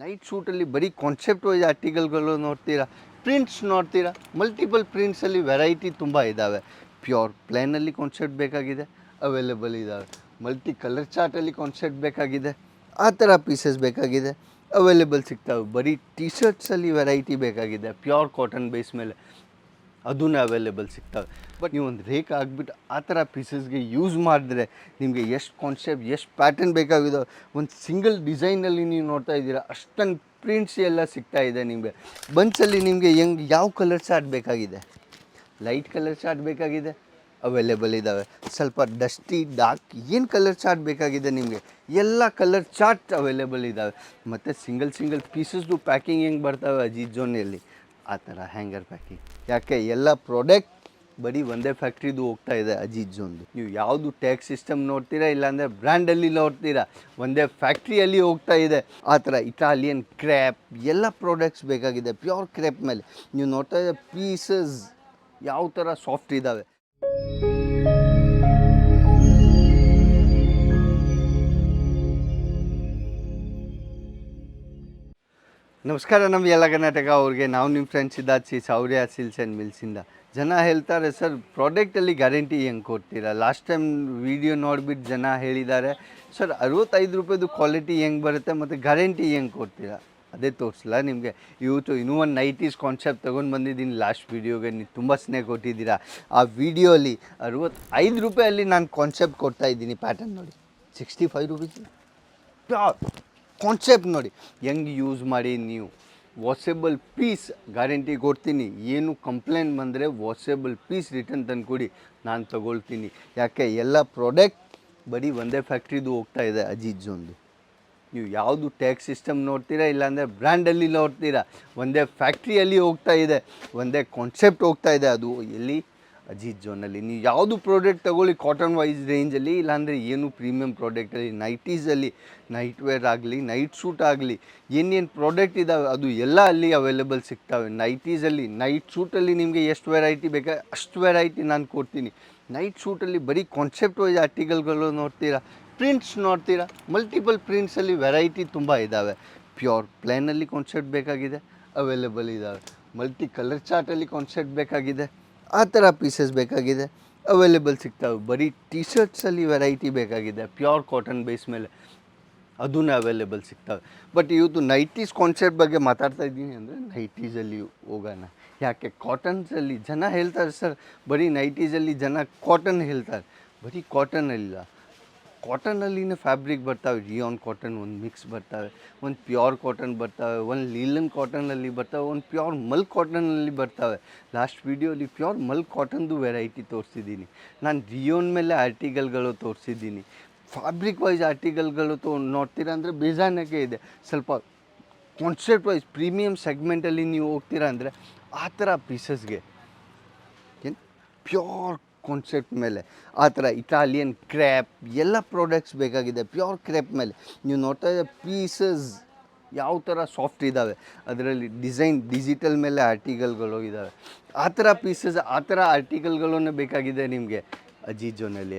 Night ಶೂಟಲ್ಲಿ ಬರೀ concept wise ಆರ್ಟಿಕಲ್ಗಳು ನೋಡ್ತೀರಾ? Prints ನೋಡ್ತೀರಾ? ಮಲ್ಟಿಪಲ್ ಪ್ರಿಂಟ್ಸಲ್ಲಿ ವೆರೈಟಿ ತುಂಬ ಇದ್ದಾವೆ ಪ್ಯೂರ್ ಪ್ಲೇನಲ್ಲಿ ಕಾನ್ಸೆಪ್ಟ್ ಬೇಕಾಗಿದೆ ಅವೈಲೇಬಲ್ ಇದ್ದಾವೆ ಮಲ್ಟಿ ಕಲರ್ ಚಾರ್ಟಲ್ಲಿ ಕಾನ್ಸೆಪ್ಟ್ ಬೇಕಾಗಿದೆ, ಆ ಥರ ಪೀಸಸ್ ಬೇಕಾಗಿದೆ ಅವೈಲೇಬಲ್ ಸಿಗ್ತಾವೆ. ಬರೀ ಟಿ ಶರ್ಟ್ಸಲ್ಲಿ ವೆರೈಟಿ ಬೇಕಾಗಿದೆ ಪ್ಯೂರ್ ಕಾಟನ್ ಬೇಸ್ ಮೇಲೆ. ಅದೂ ಅವೈಲೇಬಲ್ ಸಿಗ್ತವೆ. ಬಟ್ ನೀವು ಒಂದು ರೇಕ್ ಆಗಿಬಿಟ್ಟು ಆ ಥರ ಪೀಸಸ್ಗೆ ಯೂಸ್ ಮಾಡಿದ್ರೆ ನಿಮಗೆ ಎಷ್ಟು ಕಾನ್ಸೆಪ್ಟ್ ಎಷ್ಟು ಪ್ಯಾಟರ್ನ್ ಬೇಕಾಗಿದೋ ಒಂದು ಸಿಂಗಲ್ ಡಿಸೈನಲ್ಲಿ ನೀವು ನೋಡ್ತಾ ಇದ್ದೀರಾ ಅಷ್ಟೊಂದು ಪ್ರಿಂಟ್ಸ್ ಎಲ್ಲ ಸಿಗ್ತಾ ಇದೆ ನಿಮಗೆ. ಬಂಚಲ್ಲಿ ನಿಮಗೆ ಹೆಂಗೆ ಯಾವ ಕಲರ್ ಚಾರ್ಟ್ ಬೇಕಾಗಿದೆ? ಲೈಟ್ ಕಲರ್ ಚಾರ್ಟ್ ಬೇಕಾಗಿದೆ ಅವೈಲೇಬಲ್ ಇದ್ದಾವೆ ಸ್ವಲ್ಪ ಡಸ್ಟಿ ಡಾರ್ಕ್ ಏನು ಕಲರ್ ಚಾರ್ಟ್ ಬೇಕಾಗಿದೆ ನಿಮಗೆ? ಎಲ್ಲ ಕಲರ್ ಚಾರ್ಟ್ ಅವೈಲೇಬಲ್ ಇದ್ದಾವೆ ಮತ್ತು ಸಿಂಗಲ್ ಸಿಂಗಲ್ ಪೀಸಸ್ದು ಪ್ಯಾಕಿಂಗ್ ಹೆಂಗೆ ಬರ್ತಾವೆ ಅಜಿತ್ ಜೋನಲ್ಲಿ ಆ ಥರ ಹ್ಯಾಂಗರ್ ಪ್ಯಾಕಿಂಗ್. ಯಾಕೆ, ಎಲ್ಲ ಪ್ರಾಡಕ್ಟ್ ಬರೀ ಒಂದೇ ಫ್ಯಾಕ್ಟ್ರಿದು ಹೋಗ್ತಾ ಇದೆ ಅಜಿಜ್ ಒಂದು ನೀವು ಯಾವುದು ಟ್ಯಾಕ್ಸ್ ಸಿಸ್ಟಮ್ ನೋಡ್ತೀರಾ, ಇಲ್ಲಾಂದರೆ ಬ್ರ್ಯಾಂಡಲ್ಲಿ ನೋಡ್ತೀರಾ, ಒಂದೇ ಫ್ಯಾಕ್ಟ್ರಿಯಲ್ಲಿ ಹೋಗ್ತಾ ಇದೆ. ಆ ಥರ ಇಟಾಲಿಯನ್ ಕ್ರ್ಯಾಪ್ ಎಲ್ಲ ಪ್ರಾಡಕ್ಟ್ಸ್ ಬೇಕಾಗಿದೆ ಪ್ಯೂರ್ ಕ್ರ್ಯಾಪ್ ಮೇಲೆ. ನೀವು ನೋಡ್ತಾ ಇದ್ದ ಪೀಸಸ್ ಯಾವ ಥರ ಸಾಫ್ಟ್ ಇದ್ದಾವೆ ನಮಸ್ಕಾರ ನಮ್ಮ ಎಲ್ಲ ಕರ್ನಾಟಕ, ಅವ್ರಿಗೆ ನಾವು ನಿಮ್ಮ friends C Sourya silks and ಮಿಲ್ಸಿಂದ ಜನ ಹೇಳ್ತಾರೆ ಸರ್ ಪ್ರಾಡಕ್ಟಲ್ಲಿ ಗ್ಯಾರಂಟಿ ಹೆಂಗೆ ಕೊಡ್ತೀರಾ? ಲಾಸ್ಟ್ ಟೈಮ್ ವಿಡಿಯೋ ನೋಡಿಬಿಟ್ಟು ಜನ ಹೇಳಿದ್ದಾರೆ ಸರ್ ಅರವತ್ತೈದು ರೂಪಾಯಿದು ಕ್ವಾಲಿಟಿ ಹೆಂಗೆ ಬರುತ್ತೆ ಮತ್ತು ಗ್ಯಾರಂಟಿ ಹೆಂಗೆ ಕೊಡ್ತೀರಾ? ಅದೇ ತೋರಿಸಲ್ಲ ನಿಮಗೆ. ಇವತ್ತು ಇನ್ನೂ ಒಂದು ನೈಟೀಸ್ ಕಾನ್ಸೆಪ್ಟ್ ತೊಗೊಂಡು ಬಂದಿದ್ದೀನಿ. ಲಾಸ್ಟ್ ವೀಡಿಯೋಗೆ ನೀವು ತುಂಬ ಸ್ನೇಹ ಕೊಟ್ಟಿದ್ದೀರಾ. ಆ ವಿಡಿಯೋಲಿ ಅರವತ್ತೈದು ರೂಪಾಯಲ್ಲಿ ನಾನು ಕಾನ್ಸೆಪ್ಟ್ ಕೊಡ್ತಾ ಇದ್ದೀನಿ ಪ್ಯಾಟರ್ನ್ ನೋಡಿ. ಸಿಕ್ಸ್ಟಿ ಫೈವ್ ರುಪೀಸ್ ಕಾನ್ಸೆಪ್ಟ್ ನೋಡಿ. ಹೆಂಗೆ ಯೂಸ್ ಮಾಡಿ ನೀವು. ವಾಸೆಬಲ್ ಪೀಸ್ ಗ್ಯಾರಂಟಿ ಕೊಡ್ತೀನಿ. ಏನು ಕಂಪ್ಲೇಂಟ್ ಬಂದರೆ ವಾಸೆಬಲ್ ಪೀಸ್ ರಿಟರ್ನ್ ತಂದು ಕೊಡಿ. ನಾನು ತಗೊಳ್ತೀನಿ. ಯಾಕೆ? ಎಲ್ಲ ಪ್ರಾಡಕ್ಟ್ ಬರೀ ಒಂದೇ ಫ್ಯಾಕ್ಟ್ರಿದು ಹೋಗ್ತಾ ಇದೆ ಅಜೀಜ್ಜೊಂದು ನೀವು ಯಾವುದು ಟ್ಯಾಕ್ಸ್ ಸಿಸ್ಟಮ್ ನೋಡ್ತೀರಾ, ಇಲ್ಲಾಂದರೆ ಬ್ರ್ಯಾಂಡಲ್ಲಿ ನೋಡ್ತೀರಾ. ಒಂದೇ ಫ್ಯಾಕ್ಟ್ರಿಯಲ್ಲಿ ಹೋಗ್ತಾ ಇದೆ. ಒಂದೇ ಕಾನ್ಸೆಪ್ಟ್ ಹೋಗ್ತಾ ಇದೆ. ಅದು ಎಲ್ಲಿ? ಅಜಿತ್ ಜೋನಲ್ಲಿ ನೀವು ಯಾವುದು ಪ್ರಾಡಕ್ಟ್ ತಗೊಳ್ಳಿ ಕಾಟನ್ ವೈಸ್ ರೇಂಜಲ್ಲಿ ಇಲ್ಲಾಂದರೆ ಏನು ಪ್ರೀಮಿಯಂ ಪ್ರಾಡಕ್ಟಲ್ಲಿ ನೈಟೀಸಲ್ಲಿ ನೈಟ್ ವೇರ್ ಆಗಲಿ ನೈಟ್ ಸೂಟ್ ಆಗಲಿ, ಏನೇನು ಪ್ರಾಡಕ್ಟ್ ಇದ್ದಾವೆ ಅದು ಎಲ್ಲ ಅಲ್ಲಿ ಅವೈಲೇಬಲ್ ಸಿಗ್ತವೆ. ನೈಟೀಸಲ್ಲಿ ನೈಟ್ ಸೂಟಲ್ಲಿ ನಿಮಗೆ ಎಷ್ಟು ವೆರೈಟಿ ಬೇಕಾ, ಅಷ್ಟು ವೆರೈಟಿ ನಾನು ಕೊಡ್ತೀನಿ. ನೈಟ್ ಸೂಟಲ್ಲಿ ಬರೀ ಕಾನ್ಸೆಪ್ಟ್ ವೈಸ್ ಆರ್ಟಿಕಲ್ಗಳು ನೋಡ್ತೀರಾ ಪ್ರಿಂಟ್ಸ್ ನೋಡ್ತೀರಾ ಮಲ್ಟಿಪಲ್ ಪ್ರಿಂಟ್ಸಲ್ಲಿ ವೆರೈಟಿ ತುಂಬ ಇದ್ದಾವೆ ಪ್ಯೂರ್ ಪ್ಲ್ಯಾನಲ್ಲಿ ಕಾನ್ಸೆಪ್ಟ್ ಬೇಕಾಗಿದೆ ಅವೈಲೇಬಲ್ ಇದ್ದಾವೆ ಮಲ್ಟಿ ಕಲರ್ ಚಾರ್ಟಲ್ಲಿ ಕಾನ್ಸೆಪ್ಟ್ ಬೇಕಾಗಿದೆ. ಆ ಥರ ಪೀಸಸ್ ಬೇಕಾಗಿದೆ. ಅವೈಲೇಬಲ್ ಸಿಗ್ತಾವೆ. ಬರೀ ಟಿ ಶರ್ಟ್ಸಲ್ಲಿ ವೆರೈಟಿ ಬೇಕಾಗಿದೆ. ಪ್ಯೂರ್ ಕಾಟನ್ ಬೇಸ್ ಮೇಲೆ ಅದೂ ಅವೈಲೇಬಲ್ ಸಿಗ್ತವೆ. ಬಟ್ ಇವತ್ತು ನೈಟೀಸ್ ಕಾನ್ಸೆಪ್ಟ್ ಬಗ್ಗೆ ಮಾತಾಡ್ತಾ ಇದ್ದೀನಿ ಅಂದರೆ ನೈಟೀಸಲ್ಲಿ ಹೋಗೋಣ. ಯಾಕೆ? ಕಾಟನ್ಸಲ್ಲಿ ಜನ ಹೇಳ್ತಾರೆ, ಸರ್, ಬರೀ ನೈಟೀಸಲ್ಲಿ ಜನ ಕಾಟನ್ ಹೇಳ್ತಾರೆ. ಬರೀ ಕಾಟನಲ್ಲ ಕಾಟನಲ್ಲಿನೇ ಫ್ಯಾಬ್ರಿಕ್ ಬರ್ತಾವೆ ರಿಯಾನ್ ಕಾಟನ್ ಒಂದು ಮಿಕ್ಸ್ ಬರ್ತಾವೆ, ಒಂದು ಪ್ಯೂರ್ ಕಾಟನ್ ಬರ್ತವೆ, ಒಂದು ಲೀಲನ್ ಕಾಟನಲ್ಲಿ ಬರ್ತವೆ, ಒಂದು ಪ್ಯೂರ್ ಮಲ್ ಕಾಟನಲ್ಲಿ ಬರ್ತಾವೆ. ಲಾಸ್ಟ್ ವೀಡಿಯೋಲಿ ಪ್ಯೂರ್ ಮಲ್ ಕಾಟನ್ದು ವೆರೈಟಿ ತೋರಿಸಿದ್ದೀನಿ. ನಾನು ರಿಯೋನ್ ಮೇಲೆ ಆರ್ಟಿಕಲ್ಗಳು ತೋರಿಸಿದ್ದೀನಿ. ಫ್ಯಾಬ್ರಿಕ್ ವೈಸ್ ಆರ್ಟಿಕಲ್ಗಳು ತೋ, ನೋಡ್ತೀರಾ ಅಂದರೆ ಬೇಜಾನಕ್ಕೆ ಇದೆ. ಸ್ವಲ್ಪ ಕಾನ್ಸೆಪ್ಟ್ ವೈಸ್ ಪ್ರೀಮಿಯಂ ಸೆಗ್ಮೆಂಟಲ್ಲಿ ನೀವು ಹೋಗ್ತೀರಾ ಅಂದರೆ ಆ ಥರ ಪೀಸಸ್ಗೆ ಏನು? ಪ್ಯೂರ್ ಕಾನ್ಸೆಪ್ಟ್ ಮೇಲೆ. ಆ ಥರ ಇಟಾಲಿಯನ್ ಕ್ರ್ಯಾಪ್ ಎಲ್ಲ ಪ್ರಾಡಕ್ಟ್ಸ್ ಬೇಕಾಗಿದೆ ಪ್ಯೂರ್ ಕ್ರ್ಯಾಪ್ ಮೇಲೆ. ನೀವು ನೋಡ್ತಾ ಇದ್ದ ಪೀಸಸ್ ಯಾವ ಥರ ಸಾಫ್ಟ್ ಇದ್ದಾವೆ. ಅದರಲ್ಲಿ ಡಿಸೈನ್ ಡಿಜಿಟಲ್ ಮೇಲೆ ಆರ್ಟಿಕಲ್ಗಳು ಇದ್ದಾವೆ. ಆ ಥರ ಪೀಸಸ್ ಆ ಥರ ಆರ್ಟಿಕಲ್ಗಳನ್ನು ಬೇಕಾಗಿದೆ ನಿಮಗೆ. ಅಜಿ ಜೋನಲ್ಲಿ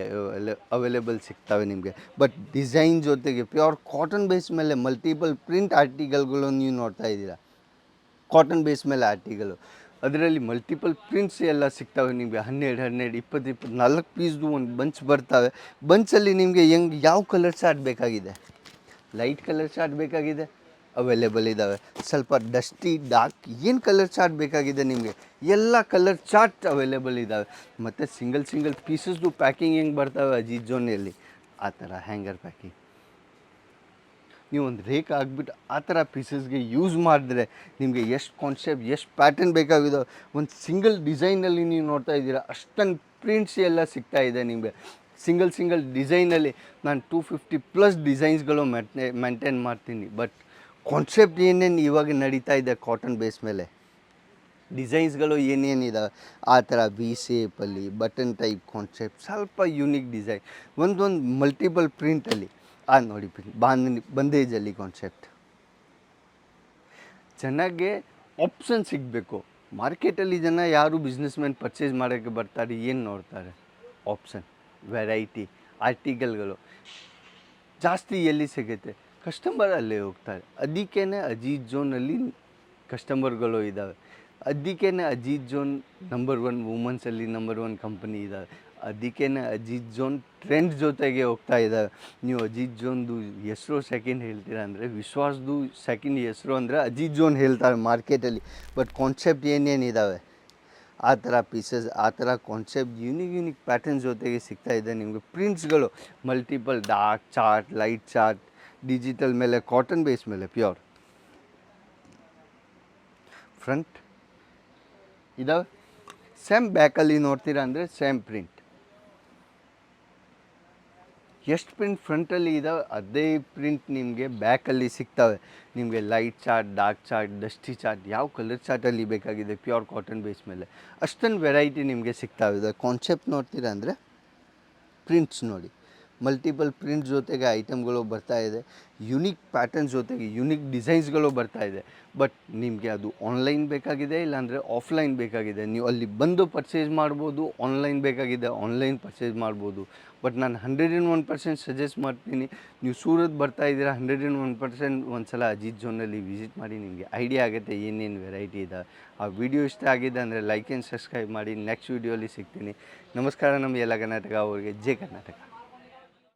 ಅವೈಲೇಬಲ್ ಸಿಗ್ತವೆ ನಿಮಗೆ. ಬಟ್ ಡಿಸೈನ್ ಜೊತೆಗೆ ಪ್ಯೂರ್ ಕಾಟನ್ ಬೇಸ್ ಮೇಲೆ ಮಲ್ಟಿಪಲ್ ಪ್ರಿಂಟ್ ಆರ್ಟಿಕಲ್ಗಳನ್ನು ನೀವು ನೋಡ್ತಾ ಇದ್ದೀರಾ. ಕಾಟನ್ ಬೇಸ್ ಮೇಲೆ ಆರ್ಟಿಕಲು ಅದರಲ್ಲಿ ಮಲ್ಟಿಪಲ್ ಪ್ರಿಂಟ್ಸ್ ಎಲ್ಲ ಸಿಗ್ತವೆ ನಿಮಗೆ. ಹನ್ನೆರಡು ಹನ್ನೆರಡು, ಇಪ್ಪತ್ತು ಇಪ್ಪತ್ತು, ನಾಲ್ಕು ಪೀಸ್ದು ಒಂದು ಬಂಚ್ ಬರ್ತವೆ. ಬಂಚಲ್ಲಿ ನಿಮಗೆ ಹೆಂಗೆ, ಯಾವ ಕಲರ್ ಚಾರ್ಟ್ ಬೇಕಾಗಿದೆ? ಲೈಟ್ ಕಲರ್ ಚಾರ್ಟ್ ಬೇಕಾಗಿದೆ ಅವೈಲೇಬಲ್ ಇದ್ದಾವೆ ಸ್ವಲ್ಪ ಡಸ್ಟಿ ಡಾರ್ಕ್ ಏನು ಕಲರ್ ಚಾರ್ಟ್ ಬೇಕಾಗಿದೆ ನಿಮಗೆ? ಎಲ್ಲ ಕಲರ್ ಚಾರ್ಟ್ ಅವೈಲೇಬಲ್ ಇದ್ದಾವೆ ಮತ್ತು ಸಿಂಗಲ್ ಸಿಂಗಲ್ ಪೀಸಸ್ದು ಪ್ಯಾಕಿಂಗ್ ಹೆಂಗೆ ಬರ್ತವೆ ಅಜಿತ್ ಜೋನಲ್ಲಿ ಆ ಥರ ಹ್ಯಾಂಗರ್ ಪ್ಯಾಕಿಂಗ್ ನೀವು ಒಂದು ರೇಕ್ ಆಗಿಬಿಟ್ಟು ಆ ಥರ ಪೀಸಸ್ಗೆ ಯೂಸ್ ಮಾಡಿದ್ರೆ ನಿಮಗೆ ಎಷ್ಟು ಕಾನ್ಸೆಪ್ಟ್ ಎಷ್ಟು ಪ್ಯಾಟರ್ನ್ ಬೇಕಾಗಿದೋ, ಒಂದು ಸಿಂಗಲ್ ಡಿಸೈನಲ್ಲಿ ನೀವು ನೋಡ್ತಾ ಇದ್ದೀರಾ ಅಷ್ಟೊಂದು ಪ್ರಿಂಟ್ಸ್ ಎಲ್ಲ ಸಿಗ್ತಾ ಇದೆ ನಿಮಗೆ. ಸಿಂಗಲ್ ಸಿಂಗಲ್ ಡಿಸೈನಲ್ಲಿ ನಾನು ಟೂ ಫಿಫ್ಟಿ ಪ್ಲಸ್ ಡಿಸೈನ್ಸ್ಗಳು ಮೆಂಟೆ ಮೇಂಟೈನ್ ಮಾಡ್ತೀನಿ. ಬಟ್ ಕಾನ್ಸೆಪ್ಟ್ ಏನೇನು ಇವಾಗ ನಡೀತಾ ಇದೆ ಕಾಟನ್ ಬೇಸ್ ಮೇಲೆ? ಡಿಸೈನ್ಸ್ಗಳು ಏನೇನಿದಾವೆ ಆ ಥರ ವಿ ಶೇಪಲ್ಲಿ ಬಟನ್ ಟೈಪ್ ಕಾನ್ಸೆಪ್ಟ್ ಸ್ವಲ್ಪ ಯೂನಿಕ್ ಡಿಸೈನ್ ಒಂದೊಂದು ಮಲ್ಟಿಪಲ್ ಪ್ರಿಂಟಲ್ಲಿ ಆ ನೋಡಿ ಬಾಂಧನಿ ಬಂದೇಜಲ್ಲಿ ಕಾನ್ಸೆಪ್ಟ್ ಜನಗೆ ಆಪ್ಷನ್ ಸಿಗಬೇಕು. ಮಾರ್ಕೆಟಲ್ಲಿ ಜನ ಯಾರು ಬಿಸ್ನೆಸ್ ಮ್ಯಾನ್ ಪರ್ಚೇಸ್ ಮಾಡೋಕ್ಕೆ ಬರ್ತಾರೆ, ಏನು ನೋಡ್ತಾರೆ? ಆಪ್ಷನ್ ವೆರೈಟಿ ಆರ್ಟಿಕಲ್ಗಳು ಜಾಸ್ತಿ ಎಲ್ಲಿ ಸಿಗುತ್ತೆ? ಕಸ್ಟಮರ್ ಅಲ್ಲೇ ಹೋಗ್ತಾರೆ. ಅದಕ್ಕೇ ಅಜೀತ್ ಝೋನಲ್ಲಿ ಕಸ್ಟಮರ್ಗಳು ಇದ್ದಾವೆ ಅದಕ್ಕೇ ಅಜೀತ್ ಝೋನ್ ನಂಬರ್ ಒನ್ ವುಮೆನ್ಸಲ್ಲಿ ನಂಬರ್ ಒನ್ ಕಂಪನಿ ಇದ್ದಾವೆ ಅದಕ್ಕೇ ಅಜಿತ್ ಜೋನ್ ಟ್ರೆಂಡ್ ಜೊತೆಗೆ ಹೋಗ್ತಾ ಇದ್ದಾವೆ ನೀವು ಅಜಿತ್ ಜೋನ್ದು ಹೆಸರು ಸೆಕೆಂಡ್ ಹೇಳ್ತೀರಾ ಅಂದರೆ, ವಿಶ್ವಾಸದು ಸೆಕೆಂಡ್ ಹೆಸರು ಅಂದರೆ ಅಜಿತ್ ಜೋನ್ ಹೇಳ್ತಾರೆ ಮಾರ್ಕೆಟಲ್ಲಿ ಬಟ್ ಕಾನ್ಸೆಪ್ಟ್ ಏನೇನಿದ್ದಾವೆ ಆ ಥರ ಪೀಸಸ್ ಆ ಥರ ಕಾನ್ಸೆಪ್ಟ್ ಯೂನಿಕ್ ಯೂನಿಕ್ ಪ್ಯಾಟರ್ನ್ ಜೊತೆಗೆ ಸಿಗ್ತಾ ಇದೆ ನಿಮಗೆ. ಪ್ರಿಂಟ್ಸ್ಗಳು multiple dark chart light chart digital ಮೇಲೆ ಕಾಟನ್ ಬೇಸ್ ಮೇಲೆ ಪ್ಯೂರ್ ಫ್ರಂಟ್ ಇದಾವೆ? ಸೇಮ್ ಬ್ಯಾಕಲ್ಲಿ ನೋಡ್ತೀರಾ ಅಂದರೆ ಸೇಮ್ ಪ್ರಿಂಟ್ ಎಷ್ಟು ಪ್ರಿಂಟ್ ಫ್ರಂಟಲ್ಲಿ ಇದಾವೆ, ಅದೇ ಪ್ರಿಂಟ್ ನಿಮಗೆ ಬ್ಯಾಕಲ್ಲಿ ಸಿಗ್ತವೆ. ನಿಮಗೆ light chart dark chart dusty chart ಯಾವ ಕಲರ್ ಚಾರ್ಟಲ್ಲಿ ಬೇಕಾಗಿದೆ ಪ್ಯೂರ್ ಕಾಟನ್ ಬೇಸ್ ಮೇಲೆ. ಅಷ್ಟೊಂದು ವೆರೈಟಿ ನಿಮಗೆ ಸಿಗ್ತಾವಿದೆ ಕಾನ್ಸೆಪ್ಟ್ ನೋಡ್ತೀರಾ ಅಂದರೆ ಪ್ರಿಂಟ್ಸ್ ನೋಡಿ. ಮಲ್ಟಿಪಲ್ ಪ್ರಿಂಟ್ ಜೊತೆಗೆ ಐಟಮ್ಗಳು ಬರ್ತಾ ಇದೆ ಯುನಿಕ್ ಪ್ಯಾಟರ್ನ್ಸ್ ಜೊತೆಗೆ ಯುನಿಕ್ ಡಿಸೈನ್ಸ್ಗಳು ಬರ್ತಾ ಇದೆ. ಬಟ್ ನಿಮಗೆ ಅದು ಆನ್ಲೈನ್ ಬೇಕಾಗಿದೆ, ಇಲ್ಲಾಂದರೆ ಆಫ್ಲೈನ್ ಬೇಕಾಗಿದೆ. ನೀವು ಅಲ್ಲಿ ಬಂದು ಪರ್ಚೇಸ್ ಮಾಡ್ಬೋದು ಆನ್ಲೈನ್ ಬೇಕಾಗಿದೆ ಆನ್ಲೈನ್ ಪರ್ಚೇಸ್ ಮಾಡ್ಬೋದು. ಬಟ್ ನಾನು hundred and one percent suggest ಮಾಡ್ತೀನಿ, ನೀವು ಸೂರತ್ ಬರ್ತಾ ಇದ್ದೀರಾ ಹಂಡ್ರೆಡ್ ಆ್ಯಂಡ್ ಒನ್ ಪರ್ಸೆಂಟ್ ಒಂದು ಸಲ ಅಜಿತ್ ಝೋನಲ್ಲಿ ವಿಸಿಟ್ ಮಾಡಿ, ನಿಮಗೆ ಐಡಿಯಾ ಆಗುತ್ತೆ ಏನೇನು ವೆರೈಟಿ ಇದೆ. ಆ ವಿಡಿಯೋ ಇಷ್ಟ ಆಗಿದೆ ಅಂದರೆ ಲೈಕ್ ಆ್ಯಂಡ್ ಸಬ್ಸ್ಕ್ರೈಬ್ ಮಾಡಿ ನೆಕ್ಸ್ಟ್ ವೀಡಿಯೋಲಿ ಸಿಗ್ತೀನಿ. ನಮಸ್ಕಾರ, ನಮ್ಮ ಎಲ್ಲ ಕರ್ನಾಟಕ ಅವರಿಗೆ. ಜೆ ಕರ್ನಾಟಕ.